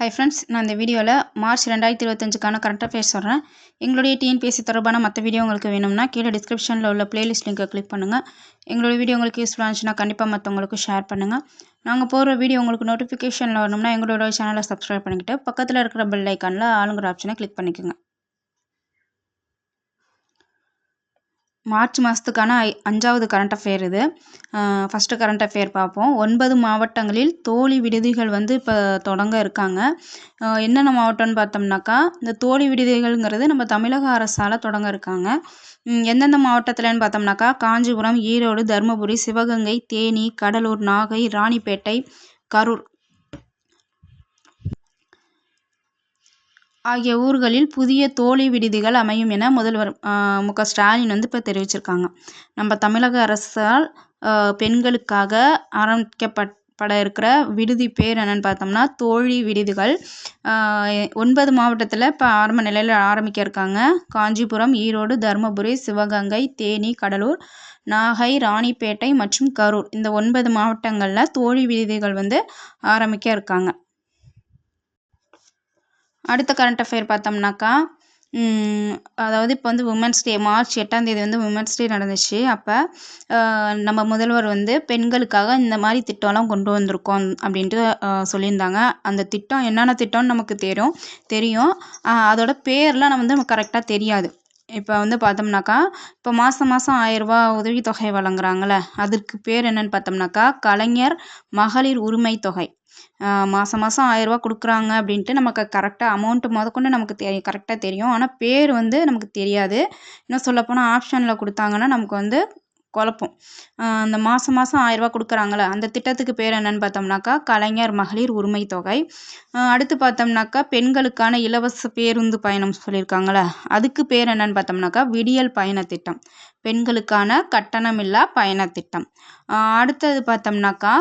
Hi friends நான் இந்த வீடியோவில் மார்ச் ரெண்டாயிரத்தி இருபத்தஞ்சுக்கான கரண்ட் அஃபேர்ஸ் சொல்கிறேன் எங்களுடைய டிஎன்பிஎஸ்சி தொடர்பான மற்ற வீடியோ உங்களுக்கு வேணும்னா கீழே டிஸ்கிரிப்ஷனில் உள்ள பிளேலிஸ்ட் லிங்கை கிளிக் பண்ணுங்கள் எங்களுடைய வீடியோ உங்களுக்கு யூஸ்ஃபுல்லாக இருந்துச்சுன்னா கண்டிப்பாக மற்றவங்களுக்கு ஷேர் பண்ணுங்கள் நாங்கள் போகிற வீடியோ உங்களுக்கு நோட்டிஃபிகேஷனில் வரணும்னா எங்களோட சேனலை சப்ஸ்கிரைப் பண்ணிக்கிட்டு பக்கத்தில் இருக்கிற பெல் ஐக்கானில் ஆளுங்கிற ஆப்ஷனை கிளிக் பண்ணிக்கோங்க. மார்ச் மாதத்துக்கான ஐ அஞ்சாவது கரண்ட் அஃபேர் இது. ஃபஸ்ட்டு கரண்ட் அஃபேர் பார்ப்போம். ஒன்பது மாவட்டங்களில் தோழி விடுதிகள் வந்து இப்போ தொடங்க இருக்காங்க. என்னென்ன மாவட்டம்னு பார்த்தோம்னாக்கா இந்த தோழி விடுதிகள்ங்கிறது நம்ம தமிழக அரசால் தொடங்க இருக்காங்க. எந்தெந்த மாவட்டத்தில்னு பார்த்தோம்னாக்கா காஞ்சிபுரம் ஈரோடு தருமபுரி சிவகங்கை தேனி கடலூர் நாகை ராணிப்பேட்டை கரூர். ஆகிய ஊர்களில் புதிய தோழி விடுதிகள் அமையும் என முதல்வர் மு க. ஸ்டாலின் வந்து இப்போ தெரிவிச்சிருக்காங்க. நம்ம தமிழக அரசால் பெண்களுக்காக ஆரம்பிக்கப்பட் பட இருக்கிற விடுதி பேர் என்னென்னு பார்த்தோம்னா தோழி விடுதிகள். ஒன்பது மாவட்டத்தில் இப்போ ஆரம்ப நிலையில் ஆரம்பிக்க இருக்காங்க. காஞ்சிபுரம் ஈரோடு தருமபுரி சிவகங்கை தேனி கடலூர் நாகை ராணிப்பேட்டை மற்றும் கரூர். இந்த ஒன்பது மாவட்டங்களில் தோழி விடுதிகள் வந்து ஆரம்பிக்க இருக்காங்க. அடுத்த கரண்ட் அஃபேர் பார்த்தோம்னாக்கா அதாவது இப்போ வந்து உமன்ஸ் டே மார்ச் எட்டாம் தேதி வந்து உமன்ஸ் டே நடந்துச்சு. அப்போ நம்ம முதல்வர் வந்து பெண்களுக்காக இந்த மாதிரி திட்டம்லாம் கொண்டு வந்திருக்கோம் அப்படின்ட்டு சொல்லியிருந்தாங்க. அந்த திட்டம் என்னென்ன திட்டம்னு நமக்கு தெரியும். தெரியும் அதோட பேர்லாம் நம்ம வந்து நமக்கு கரெக்டாக தெரியாது. இப்போ வந்து பார்த்தோம்னாக்கா இப்போ மாதம் மாதம் ஆயிரரூபா உதவித்தொகை வழங்குறாங்கள்ல அதுக்கு பேர் என்னென்னு பார்த்தோம்னாக்கா கலைஞர் மகளிர் உரிமை தொகை மாதம் மாதம் ஆயிரரூபா கொடுக்குறாங்க அப்படின்ட்டு நமக்கு கரெக்டாக அமௌண்ட்டு முதக்கொண்டு நமக்கு தெ கரெக்டாக தெரியும். ஆனால் பேர் வந்து நமக்கு தெரியாது. இன்னும் சொல்லப்போனால் ஆப்ஷனில் கொடுத்தாங்கன்னா நமக்கு வந்து குழப்பம். அந்த மாதம் மாதம் ஆயிரரூபா கொடுக்குறாங்கள அந்த திட்டத்துக்கு பேர் என்னென்னு பார்த்தோம்னாக்கா கலைஞர் மகளிர் உரிமை தொகை. அடுத்து பார்த்தோம்னாக்கா பெண்களுக்கான இலவச பேருந்து பயணம் சொல்லியிருக்காங்கள அதுக்கு பேர் என்னென்னு பார்த்தோம்னாக்கா விடியல் பயண திட்டம் பெண்களுக்கான கட்டணமில்லா பயண திட்டம். அடுத்தது பார்த்தோம்னாக்கா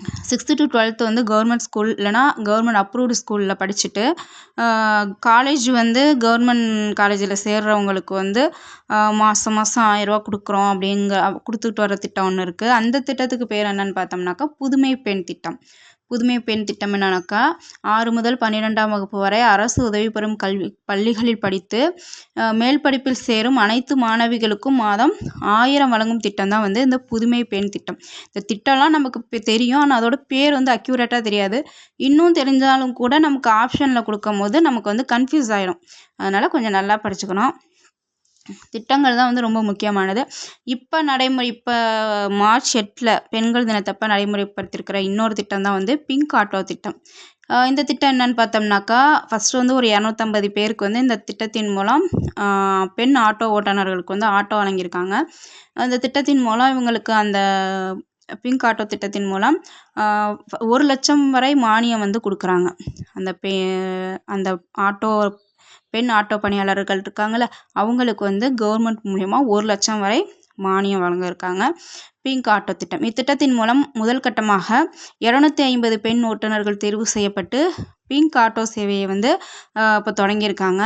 சிக்ஸ்த்து டு டுவெல்த்து வந்து கவர்மெண்ட் ஸ்கூல் இல்லைனா கவர்மெண்ட் அப்ரூவ்டு ஸ்கூலில் படிச்சுட்டு காலேஜ் வந்து கவர்மெண்ட் காலேஜில் சேர்றவங்களுக்கு வந்து மாதம் மாதம் ஆயிரரூவா கொடுக்குறோம் அப்படிங்க கொடுத்துட்டு வர திட்டம் ஒன்று இருக்குது அந்த திட்டத்துக்கு பேர் என்னென்னு பார்த்தோம்னாக்கா புதுமை பெண் திட்டம். புதுமை பெண் திட்டம் என்னன்னாக்கா ஆறு முதல் பன்னிரெண்டாம் வகுப்பு வரை அரசு உதவி பெறும் கல்வி பள்ளிகளில் படித்து மேல் படிப்பில் சேரும் அனைத்து மாணவிகளுக்கும் மாதம் ஆயிரம் வழங்கும் திட்டம் தான் வந்து இந்த புதுமை பெண் திட்டம். இந்த திட்டம்லாம் நமக்கு தெரியும். ஆனால் அதோட பேர் வந்து அக்யூரேட்டாக தெரியாது. இன்னும் தெரிஞ்சாலும் கூட நமக்கு ஆப்ஷனில் கொடுக்கும் போது நமக்கு வந்து கன்ஃபியூஸ் ஆகிடும் அதனால் கொஞ்சம் நல்லா படிச்சுக்கணும். திட்டங்கள் தான் வந்து ரொம்ப முக்கியமானது. இப்போ நடைமுறை இப்போ மார்ச் எட்டில் பெண்கள் தினத்தப்போ நடைமுறைப்படுத்தியிருக்கிற இன்னொரு திட்டம் தான் வந்து பிங்க் ஆட்டோ திட்டம். இந்த திட்டம் என்னென்னு பார்த்தோம்னாக்கா ஃபஸ்ட்டு வந்து ஒரு இரநூத்தம்பது பேருக்கு வந்து இந்த திட்டத்தின் மூலம் பெண் ஆட்டோ ஓட்டுநர்களுக்கு வந்து ஆட்டோ வழங்கியிருக்காங்க. அந்த திட்டத்தின் மூலம் இவங்களுக்கு அந்த பிங்க் ஆட்டோ திட்டத்தின் மூலம் ஒரு லட்சம் வரை மானியம் வந்து கொடுக்குறாங்க. அந்த பே அந்த ஆட்டோ பெண் ஆட்டோ பணியாளர்கள் இருக்காங்கள்ல அவங்களுக்கு வந்து கவர்மெண்ட் மூலிமா ஒரு லட்சம் வரை மானியம் வழங்க இருக்காங்க பிங்க் ஆட்டோ திட்டம். இத்திட்டத்தின் மூலம் முதல் கட்டமாக இரநூத்தி ஐம்பது பெண் ஓட்டுநர்கள் தேர்வு செய்யப்பட்டு பிங்க் ஆட்டோ சேவையை வந்து இப்போ தொடங்கியிருக்காங்க.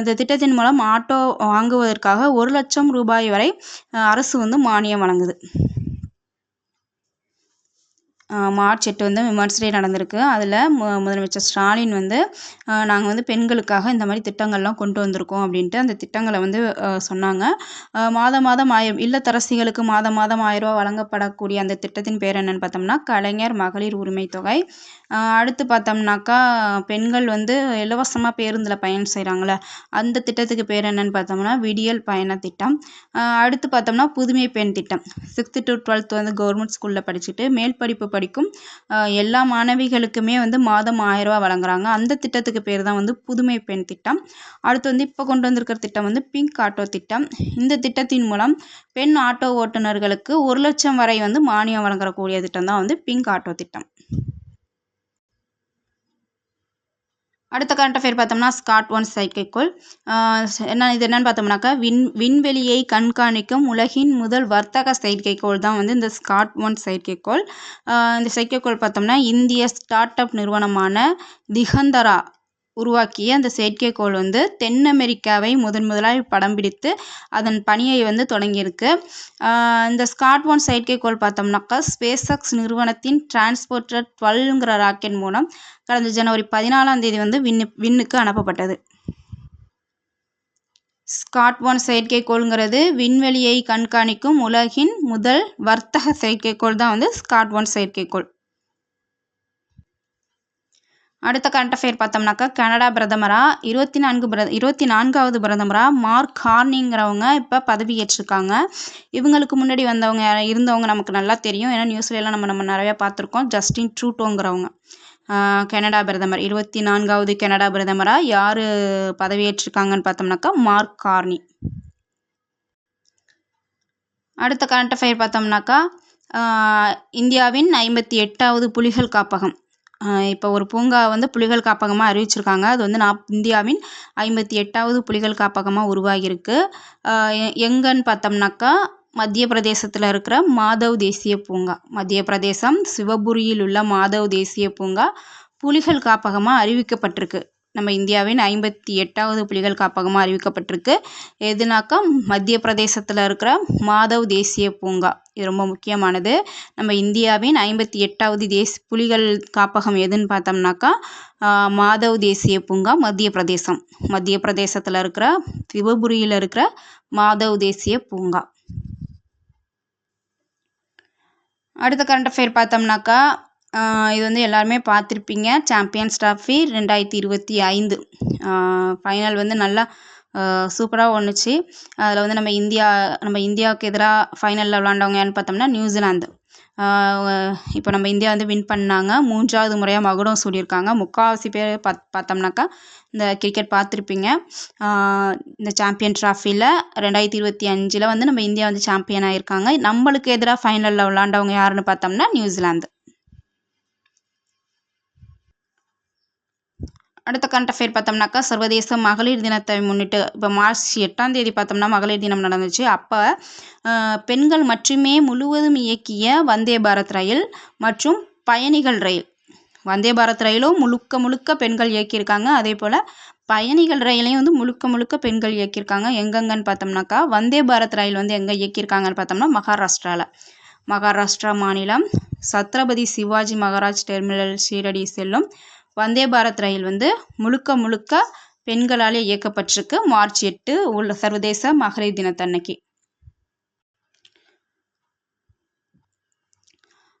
இந்த திட்டத்தின் மூலம் ஆட்டோ வாங்குவதற்காக ஒரு லட்சம் ரூபாய் வரை அரசு வந்து மானியம் வழங்குது. மார்ச் எட்டு வந்து விமன்ஸ் டே நடந்திருக்கு. அதில் மு முதலமைச்சர் ஸ்டாலின் வந்து நாங்கள் வந்து பெண்களுக்காக இந்த மாதிரி திட்டங்கள்லாம் கொண்டு வந்திருக்கோம் அப்படின்ட்டு அந்த திட்டங்களை வந்து சொன்னாங்க. மாதம் மாதம் ஆயிரம். இல்லத்தரசிகளுக்கு மாதம் மாதம் ஆயரூவா வழங்கப்படக்கூடிய அந்த திட்டத்தின் பேர் என்னென்னு பார்த்தோம்னா கலைஞர் மகளிர் உரிமை தொகை. அடுத்து பார்த்தோம்னாக்கா பெண்கள் வந்து இலவசமாக பேருந்தில் பயணம் செய்கிறாங்கள அந்த திட்டத்துக்கு பேர் என்னென்னு பார்த்தோம்னா விடியல் பயண திட்டம். அடுத்து பார்த்தோம்னா புதுமை பெண் திட்டம். சிக்ஸ்த்து டு டுவெல்த் வந்து கவர்மெண்ட் ஸ்கூலில் படிச்சுட்டு மேல் படிப்பு படி படிக்கும். எல்லா மாணவிகளுக்குமே வந்து மாதம் ஆயிரரூவா வழங்குறாங்க. அந்த திட்டத்துக்கு பேர் தான் வந்து புதுமை பெண் திட்டம். அடுத்து வந்து இப்போ கொண்டு வந்திருக்கிற திட்டம் வந்து பிங்க் ஆட்டோ திட்டம். இந்த திட்டத்தின் மூலம் பெண் ஆட்டோ ஓட்டுநர்களுக்கு ஒரு லட்சம் வரை வந்து மானியம் வழங்கக்கூடிய திட்டம் தான் வந்து பிங்க் ஆட்டோ திட்டம். அடுத்த கரண்ட் அஃபேர் பார்த்தோம்னா ஸ்காட் ஒன் செயற்கைக்கோள் என்ன இது என்னென்னு பார்த்தோம்னாக்கா விண் விண்வெளியை கண்காணிக்கும் உலகின் முதல் வர்த்தக செயற்கைக்கோள் தான் வந்து இந்த ஸ்காட் ஒன் செயற்கைக்கோள் இந்த செயற்கைக்கோள் பார்த்தோம்னா இந்திய ஸ்டார்ட் அப் நிறுவனமான திகந்தரா உருவாக்கிய அந்த செயற்கைக்கோள் வந்து தென் அமெரிக்காவை முதன் முதலாக படம் பிடித்து அதன் பணியை வந்து தொடங்கியிருக்கு. இந்த ஸ்காட் ஒன் செயற்கைக்கோள் பார்த்தோம்னாக்கா ஸ்பேஸ் எக்ஸ் நிறுவனத்தின் டிரான்ஸ்போர்ட்டர் டுவெல்ங்கிற ராக்கெட் மூலம் கடந்த ஜனவரி பதினாலாம் தேதி வந்து விண்ணு விண்ணுக்கு அனுப்பப்பட்டது. ஸ்காட் ஒன் செயற்கைக்கோள்ங்கிறது விண்வெளியை கண்காணிக்கும் உலகின் முதல் வர்த்தக செயற்கைக்கோள் தான் வந்து ஸ்காட் ஒன் செயற்கைக்கோள். அடுத்த கரண்ட் அஃபேர் பார்த்தோம்னாக்கா கனடா பிரதமராக இருபத்தி நான்கு பிர இருபத்தி நான்காவது பிரதமராக மார்க் ஹார்னிங்கிறவங்க இப்போ பதவியேற்றிருக்காங்க இவங்களுக்கு முன்னாடி வந்தவங்க இருந்தவங்க நமக்கு நல்லா தெரியும். ஏன்னா நியூஸ்லலாம் நம்ம நம்ம நிறையா பார்த்துருக்கோம். ஜஸ்டின் ட்ரூட்டோங்கிறவங்க கனடா பிரதமர் இருபத்தி நான்காவது கனடா பிரதமராக யார் பதவியேற்றிருக்காங்கன்னு பார்த்தோம்னாக்கா மார்க் கார்னி அடுத்த கரண்ட் அஃபேர் பார்த்தோம்னாக்கா இந்தியாவின் ஐம்பத்தி எட்டாவது புலிகள் காப்பகம். இப்போ ஒரு பூங்கா வந்து புலிகள் காப்பகமாக அறிவிச்சிருக்காங்க. அது வந்து நான் இந்தியாவின் ஐம்பத்தி எட்டாவது புலிகள் காப்பகமாக உருவாகியிருக்கு. எங்கன்னு பார்த்தோம்னாக்கா மத்திய பிரதேசத்தில் இருக்கிற மாதவ் தேசிய பூங்கா. மத்திய பிரதேசம் சிவபுரியில் உள்ள மாதவ் தேசிய பூங்கா புலிகள் காப்பகமாக அறிவிக்கப்பட்டிருக்கு. நம்ம இந்தியாவின் ஐம்பத்தி எட்டாவது புலிகள் காப்பகமாக அறிவிக்கப்பட்டிருக்கு. எதுனாக்கா மத்திய பிரதேசத்தில் இருக்கிற மாதவ் தேசிய பூங்கா. இது ரொம்ப முக்கியமானது. நம்ம இந்தியாவின் ஐம்பத்தி எட்டாவது தேஸ் புலிகள் காப்பகம் எதுன்னு பார்த்தோம்னாக்கா மாதவ் தேசிய பூங்கா மத்திய பிரதேசம். மத்திய பிரதேசத்தில் இருக்கிற சிவபுரியில் இருக்கிற மாதவ் தேசிய பூங்கா. அடுத்த கரண்ட் அஃபேர் பார்த்தோம்னாக்கா இது வந்து எல்லாருமே பார்த்துருப்பீங்க. சாம்பியன்ஸ் ட்ராஃபி ரெண்டாயிரத்தி இருபத்தி ஐந்து. ஃபைனல் வந்து நல்லா சூப்பராக ஒன்றுச்சு அதில் வந்து நம்ம இந்தியா நம்ம இந்தியாவுக்கு எதிராக ஃபைனலில் விளாண்டவங்க யாருன்னு பார்த்தோம்னா நியூசிலாந்து. இப்போ நம்ம இந்தியா வந்து வின் பண்ணாங்க. மூன்றாவது முறையாக மகுடம் சூடியிருக்காங்க. முக்கால்வாசி பேர் பாத் பார்த்தோம்னாக்கா இந்த கிரிக்கெட் பார்த்துருப்பீங்க. இந்த சாம்பியன் ட்ராஃபியில் ரெண்டாயிரத்தி இருபத்தி அஞ்சில் வந்து நம்ம இந்தியா வந்து சாம்பியன் ஆகியிருக்காங்க நம்மளுக்கு எதிராக ஃபைனலில் விளாண்டவங்க யாருன்னு பார்த்தோம்னா நியூசிலாந்து. அடுத்த கரண்ட் அஃபேர் பார்த்தோம்னாக்கா சர்வதேச மகளிர் தினத்தை முன்னிட்டு இப்போ மார்ச் எட்டாம் தேதி பார்த்தோம்னா மகளிர் தினம் நடந்துச்சு. அப்போ பெண்கள் மட்டுமே முழுவதும் இயக்கிய வந்தே பாரத் ரயில் மற்றும் பயணிகள் ரயில். வந்தே பாரத் ரயிலும் முழுக்க முழுக்க பெண்கள் இயக்கியிருக்காங்க. அதே போல் பயணிகள் ரயிலையும் வந்து முழுக்க முழுக்க பெண்கள் இயக்கியிருக்காங்க. எங்கெங்கன்னு பார்த்தோம்னாக்கா வந்தே பாரத் ரயில் வந்து எங்கே இயக்கியிருக்காங்கன்னு பார்த்தோம்னா மகாராஷ்டிராவில் மகாராஷ்டிரா மாநிலம் சத்ரபதி சிவாஜி மகாராஜ் டெர்மினல் ஷீரடி செல்லும் வந்தே பாரத் ரயில் வந்து முழுக்க முழுக்க பெண்களாலே இயக்கப்பட்டிருக்கு. மார்ச் எட்டு உள்ள சர்வதேச மகளிர் தினத்தன்னைக்கு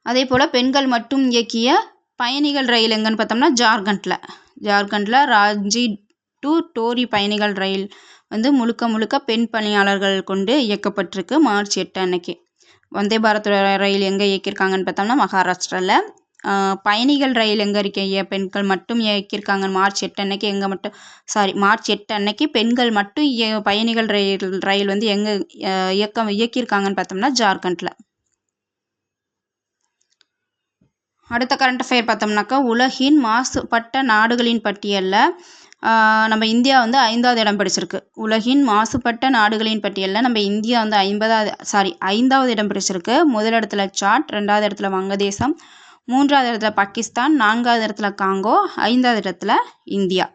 அதே போல் பெண்கள் மட்டும் இயக்கிய பயணிகள் ரயில் எங்கன்னு பார்த்தோம்னா ஜார்க்கண்டில். ஜார்க்கண்டில் ராஞ்சி டு டோரி பயணிகள் ரயில் வந்து முழுக்க முழுக்க பெண் பணியாளர்கள் கொண்டு இயக்கப்பட்டிருக்கு மார்ச் எட்டு அன்னைக்கு. வந்தே பாரத் ரயில் எங்கே இயக்கியிருக்காங்கன்னு பார்த்தோம்னா மகாராஷ்டிராவில் பயணிகள் ரயில் எங்கே இருக்கீங்க பெண்கள் மட்டும் இயக்கியிருக்காங்க. மார்ச் எட்டு அன்னைக்கு எங்கே மட்டும் சாரி மார்ச் எட்டு அன்னைக்கு பெண்கள் மட்டும் பயணிகள் ரயில் ரயில் வந்து எங்கே இயக்கம் இயக்கியிருக்காங்கன்னு பார்த்தோம்னா ஜார்க்கண்டில். அடுத்த கரண்ட் அஃபேர் பார்த்தோம்னாக்கா உலகின் மாசுபட்ட நாடுகளின் பட்டியலில் நம்ம இந்தியா வந்து ஐந்தாவது இடம் பிடிச்சிருக்கு. உலகின் மாசுபட்ட நாடுகளின் பட்டியலில் நம்ம இந்தியா வந்து ஐம்பதாவது சாரி ஐந்தாவது இடம் பிடிச்சிருக்கு. முதல் இடத்துல சாட் ரெண்டாவது இடத்துல வங்கதேசம் மூன்றாவது இடத்துல பாகிஸ்தான் நான்காவது இடத்துல காங்கோ ஐந்தாவது இடத்துல இந்தியா.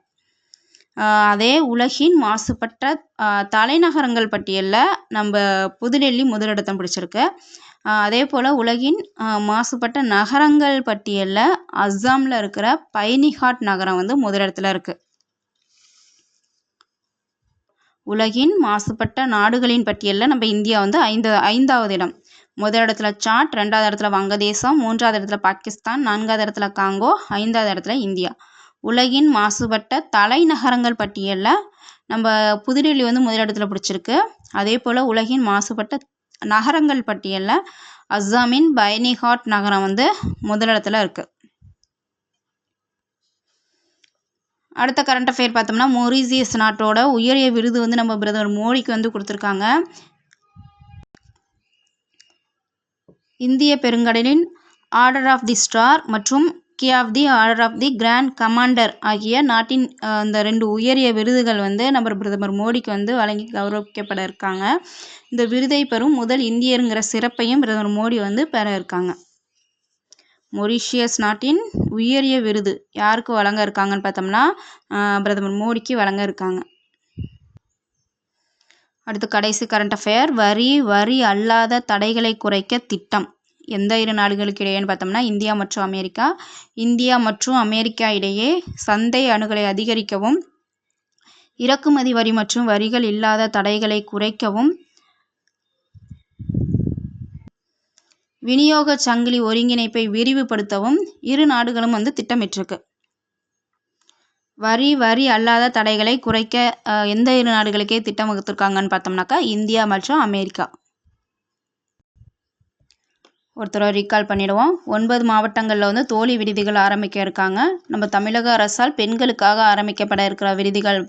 அதே உலகின் மாசுபட்ட தலைநகரங்கள் பட்டியலில் நம்ம புதுடெல்லி முதலிடத்தை பிடிச்சிருக்கு. அதே போல் உலகின் மாசுபட்ட நகரங்கள் பட்டியலில் அஸ்ஸாமில் இருக்கிற பைனிஹாட் நகரம் வந்து முதலிடத்தில் இருக்குது உலகின் மாசுபட்ட நாடுகளின் பட்டியலில் நம்ம இந்தியா வந்து ஐந்து ஐந்தாவது இடம். முதல் இடத்துல சாட் ரெண்டாவது இடத்துல வங்கதேசம் மூன்றாவது இடத்துல பாகிஸ்தான் நான்காவது இடத்துல காங்கோ ஐந்தாவது இடத்துல இந்தியா. உலகின் மாசுபட்ட தலைநகரங்கள் பட்டியலில் நம்ம புதுடெல்லி வந்து முதலிடத்துல பிடிச்சிருக்கு. அதே போல் உலகின் மாசுபட்ட நகரங்கள் பட்டியலில் அஸ்ஸாமின் பைனிஹாட் நகரம் வந்து முதலிடத்தில் இருக்குது அடுத்த கரண்ட் அஃபேர் பார்த்தோம்னா மொரிசியஸ் நாட்டோட உயரிய விருது வந்து நம்ம பிரதமர் மோடிக்கு வந்து கொடுத்துருக்காங்க. இந்திய பெருங்கடலின் ஆர்டர் ஆஃப் தி ஸ்டார் மற்றும் key of the order of the grand commander ஆகிய நாட்டின் இந்த ரெண்டு உயரிய விருதுகள் வந்து நம்ம பிரதமர் மோடிக்கு வந்து வழங்கி கௌரவிக்கப்பட இருக்காங்க. இந்த விருதை பெறும் முதல் இந்தியருங்கிற சிறப்பையும் பிரதமர் மோடி வந்து பெற இருக்காங்க. மொரிஷியஸ் நாட்டின் உயரிய விருது யாருக்கு வழங்க இருக்காங்கன்னு பார்த்தோம்னா பிரதமர் மோடிக்கு வழங்க இருக்காங்க. அடுத்து கடைசி கரண்ட் அஃபேர் வரி வரி அல்லாத தடைகளை குறைக்க திட்டம். எந்த இரு நாடுகளுக்கு இடையேன்னு பார்த்தோம்னா இந்தியா மற்றும் அமெரிக்கா. இந்தியா மற்றும் அமெரிக்கா இடையே சந்தை அணுகலை அதிகரிக்கவும் இறக்குமதி வரி மற்றும் வரிகள் இல்லாத தடைகளை குறைக்கவும் விநியோக சங்கிலி ஒருங்கிணைப்பை விரிவுபடுத்தவும் இரு நாடுகளும் வந்து திட்டமிட்டிருக்கு. வரி வரி அல்லாத தடைகளை குறைக்க எந்த இரு நாடுகளுக்கே திட்டம் வகுத்துருக்காங்கன்னு பார்த்தோம்னாக்கா இந்தியா மற்றும் அமெரிக்கா. ஒருத்தரை ரீகால் பண்ணிவிடுவோம் ஒன்பது மாவட்டங்களில் வந்து தோழி விடுதிகள் ஆரம்பிக்க இருக்காங்க. நம்ம தமிழக அரசால் பெண்களுக்காக ஆரம்பிக்கப்பட இருக்கிற விடுதிகள்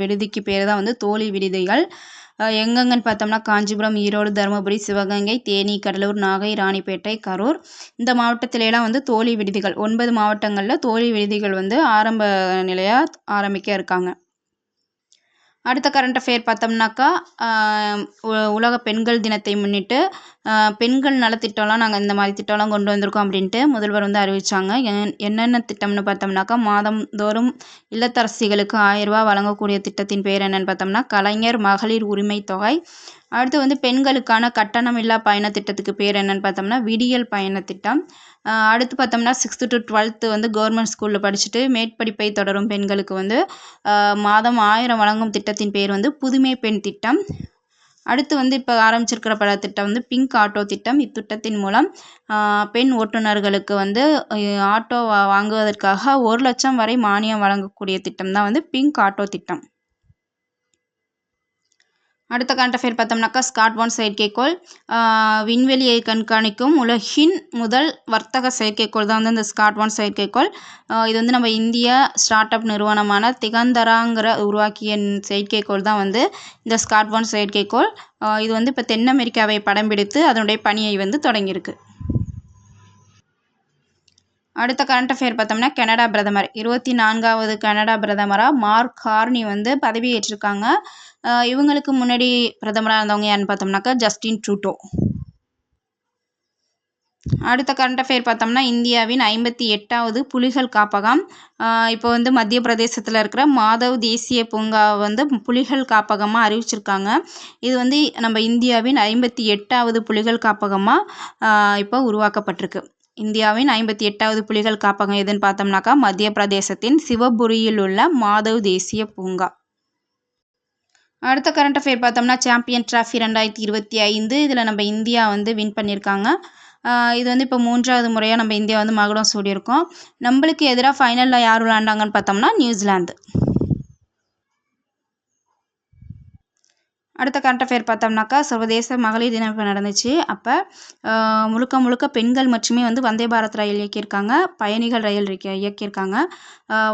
விடுதிக்கு பேர் தான் வந்து தோழி விடுதிகள். எங்கெங்கன்னு பார்த்தோம்னா காஞ்சிபுரம் ஈரோடு தருமபுரி சிவகங்கை தேனி கடலூர் நாகை ராணிப்பேட்டை கரூர். இந்த மாவட்டத்திலலாம் வந்து தோழி விடுதிகள் ஒன்பது மாவட்டங்களில் தோழி விடுதிகள் வந்து ஆரம்ப நிலையாக ஆரம்பிக்க இருக்காங்க. அடுத்த கரண்ட் அஃபேர் பார்த்தோம்னாக்கா உலக பெண்கள் தினத்தை முன்னிட்டு பெண்கள் நலத்திட்டம்லாம் நாங்கள் இந்த மாதிரி திட்டம்லாம் கொண்டு வந்திருக்கோம் அப்படின்ட்டு முதல்வர் வந்து அறிவித்தாங்க என்னென்ன திட்டம்னு பார்த்தோம்னாக்கா மாதந்தோறும் இல்லத்தரசிகளுக்கு ஆயிரரூபா வழங்கக்கூடிய திட்டத்தின் பேர் என்னென்னு பார்த்தோம்னா கலைஞர் மகளிர் உரிமை தொகை. அடுத்து வந்து பெண்களுக்கான கட்டணமில்லா பயண திட்டத்துக்கு பேர் என்னென்னு பார்த்தோம்னா விடியல் பயண திட்டம். அடுத்து பார்த்தோம்னா சிக்ஸ்த்து டு டுவெல்த்து வந்து கவர்மெண்ட் ஸ்கூலில் படிச்சுட்டு மேற்படிப்பை தொடரும் பெண்களுக்கு வந்து மாதம் ஆயிரம் வழங்கும் திட்டத்தின் பேர் வந்து புதுமை பெண் திட்டம். அடுத்து வந்து இப்போ ஆரம்பிச்சிருக்கிற பல திட்டம் வந்து பிங்க் ஆட்டோ திட்டம். இத்திட்டத்தின் மூலம் பெண் ஓட்டுநர்களுக்கு வந்து ஆட்டோ வாங்குவதற்காக ஒரு லட்சம் வரை மானியம் வழங்கக்கூடிய திட்டம் தான் வந்து பிங்க் ஆட்டோ திட்டம். அடுத்த கரண்ட் அஃபேர் பார்த்தோம்னாக்கா ஸ்காட்வான் செயற்கைக்கோள். விண்வெளியை கண்காணிக்கும் உலகின் முதல் வர்த்தக செயற்கைக்கோள் தான் வந்து இந்த ஸ்காட்வான் செயற்கைக்கோள். இது வந்து நம்ம இந்திய ஸ்டார்ட் அப் நிறுவனமான திகந்தராங்கிற உருவாக்கிய செயற்கைக்கோள் தான் வந்து இந்த ஸ்காட்வான் செயற்கைக்கோள். இது வந்து இப்போ தென் அமெரிக்காவை படம் பிடித்து அதனுடைய பணியை வந்து தொடங்கியிருக்கு. அடுத்த கரண்ட் அஃபேர் பார்த்தோம்னா கனடா பிரதமர். இருபத்தி நான்காவது கனடா பிரதமராக மார்க் கார்னி வந்து பதவியேற்றிருக்காங்க இவங்களுக்கு முன்னாடி பிரதமராக இருந்தவங்க யாருன்னு பார்த்தோம்னாக்கா ஜஸ்டின் ட்ரூட்டோ. அடுத்த கரண்ட் அஃபேர் பார்த்தோம்னா இந்தியாவின் ஐம்பத்தி எட்டாவது புலிகள் காப்பகம். இப்போ வந்து மத்திய பிரதேசத்தில் இருக்கிற மாதவ் தேசிய பூங்கா வந்து புலிகள் காப்பகமாக அறிவிச்சிருக்காங்க. இது வந்து நம்ம இந்தியாவின் ஐம்பத்தி எட்டாவது புலிகள் காப்பகமாக இப்போ உருவாக்கப்பட்டிருக்கு. இந்தியாவின் ஐம்பத்தி எட்டாவது புலிகள் காப்பகம் எதுன்னு பார்த்தோம்னாக்கா மத்திய பிரதேசத்தின் சிவபுரியில் உள்ள மாதவ் தேசிய பூங்கா. அடுத்த கரண்ட் அஃபேர் பார்த்தோம்னா சாம்பியன் ட்ராஃபி ரெண்டாயிரத்தி இருபத்தி ஐந்து. இதில் நம்ம இந்தியா வந்து வின் பண்ணியிருக்காங்க. இது வந்து இப்போ மூன்றாவது முறையாக நம்ம இந்தியா வந்து மகுடம் சூடியிருக்கோம். நம்மளுக்கு எதிராக ஃபைனலில் யார் விளாண்டாங்கன்னு பார்த்தோம்னா நியூசிலாந்து. அடுத்த கரண்ட் அஃபேர் பார்த்தோம்னாக்கா சர்வதேச மகளிர் தினம் இப்போ நடந்துச்சு. அப்போ முழுக்க முழுக்க பெண்கள் மட்டுமே வந்து வந்தே பாரத் ரயில் இயக்கியிருக்காங்க. பயணிகள் ரயில் இயக்கியிருக்காங்க.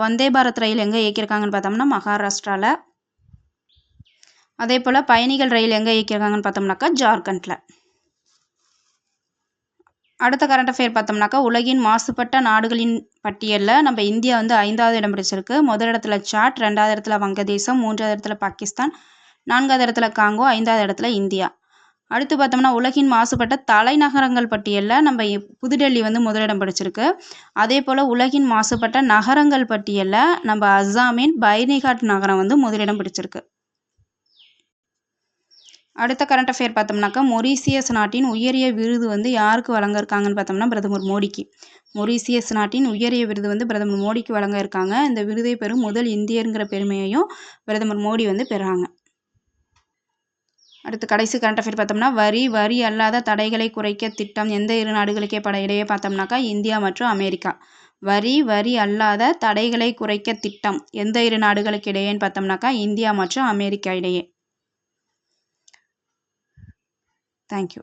வந்தே பாரத் ரயில் எங்கே இயக்கியிருக்காங்கன்னு பார்த்தோம்னா மகாராஷ்டிராவில் அதே போல் பயணிகள் ரயில் எங்கே இயக்கியிருக்காங்கன்னு பார்த்தோம்னாக்கா ஜார்க்கண்டில். அடுத்த கரண்ட் அஃபேர் பார்த்தோம்னாக்கா உலகின் மாசுபட்ட நாடுகளின் பட்டியலில் நம்ம இந்தியா வந்து ஐந்தாவது இடம் பிடிச்சிருக்கு. முதல் இடத்துல சாட் ரெண்டாவது இடத்துல வங்கதேசம் மூன்றாவது இடத்துல பாகிஸ்தான். நான்காவது இடத்துல காங்கோ ஐந்தாவது இடத்துல இந்தியா. அடுத்து பார்த்தோம்னா உலகின் மாசுபட்ட தலைநகரங்கள் பட்டியலில் நம்ம புதுடெல்லி வந்து முதலிடம் பிடிச்சிருக்கு. அதே போல் உலகின் மாசுபட்ட நகரங்கள் பட்டியலில் நம்ம அஸ்ஸாமின் பைனிகாட் நகரம் வந்து முதலிடம் பிடிச்சிருக்கு. அடுத்த கரண்ட் அஃபேர் பார்த்தோம்னாக்கா மொரீசியஸ் நாட்டின் உயரிய விருது வந்து யாருக்கு வழங்க இருக்காங்கன்னு பார்த்தோம்னா பிரதமர் மோடிக்கு. மொரீசியஸ் நாட்டின் உயரிய விருது வந்து பிரதமர் மோடிக்கு வழங்க இருக்காங்க இந்த விருதை பெறும் முதல் இந்தியருங்கிற பெருமையையும் பிரதமர் மோடி வந்து பெறாங்க. அடுத்து கடைசி கரண்ட் அஃபேர் பார்த்தோம்னா வரி வரி அல்லாத தடைகளை குறைக்க திட்டம் எந்த இரு நாடுகளுக்கே பட இடையே பார்த்தோம்னாக்கா இந்தியா மற்றும் அமெரிக்கா வரி வரி அல்லாத தடைகளை குறைக்க திட்டம் எந்த இரு நாடுகளுக்கு இடையேன்னு பார்த்தோம்னாக்கா இந்தியா மற்றும் அமெரிக்கா இடையே தேங்க்யூ.